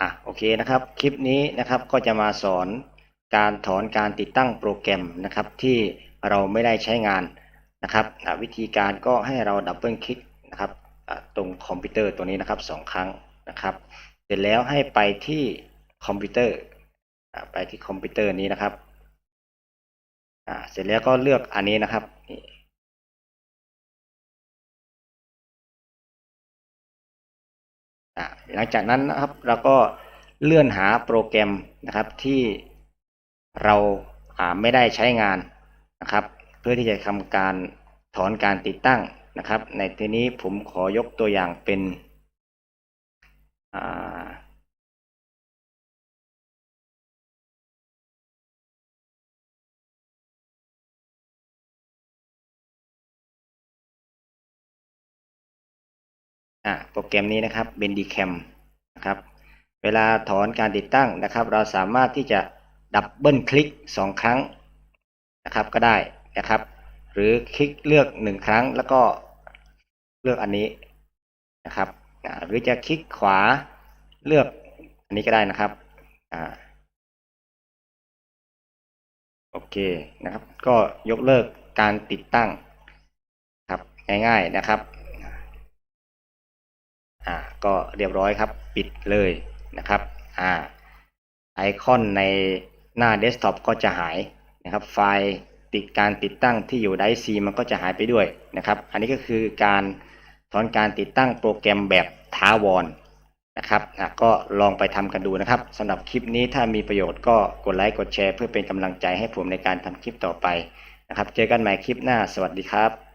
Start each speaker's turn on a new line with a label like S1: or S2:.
S1: อะโอเคนะครับคลิปนี้นะครับก็จะมาสอนการถอนการติดตั้งโปรแกรมนะครับที่เราไม่ได้ใช้งานนะครับวิธีการก็ให้เราดับเบิลคลิกนะครับตรงคอมพิวเตอร์ตัวนี้นะครับสองครั้งนะครับ เสร็จแล้วให้ไปที่คอมพิวเตอร์ไปที่คอมพิวเตอร์นี้นะครับเสร็จแล้วก็เลือกอันนี้นะครับ หลังจากนั้นนะครับเราก็เลื่อนหาโปรแกรมนะครับที่เราอ่าไม่ได้ใช้งานนะครับ เพื่อที่จะทำการถอนการติดตั้งนะครับ ในที่นี้ผมขอยกตัวอย่างเป็น อะโปรแกรมนี้นะครับ Bendicam นะครับ เวลาถอนการติดตั้งนะครับ เราสามารถที่จะดับเบิลคลิกสองครั้งนะครับก็ได้นะครับ หรือคลิกเลือกหนึ่งครั้งแล้วก็เลือกอันนี้นะครับหรือจะคลิกขวาเลือกอันนี้ก็ได้นะครับอ่าโอเคนะครับ ก็ยกเลิกการติดตั้งครับง่ายๆนะครับ อ่าก็เรียบร้อยครับปิดเลยนะครับอ่าไอคอนในหน้าเดสก์ท็อปก็จะหายนะครับไฟล์ติดการติดตั้งที่อยู่ไดซีมันก็จะหายไปด้วยนะครับ อันนี้ก็คือการถอนการติดตั้งโปรแกรมแบบท้าวรนนะครับอะก็ลองไปทำกันดูนะครับสำหรับคลิปนี้ถ้ามีประโยชน์ก็กดไลค์กดแชร์ เพื่อเป็นกำลังใจให้ผมในการทำคลิปต่อไปนะครับ เจอกันใหม่คลิปหน้าสวัสดีครับ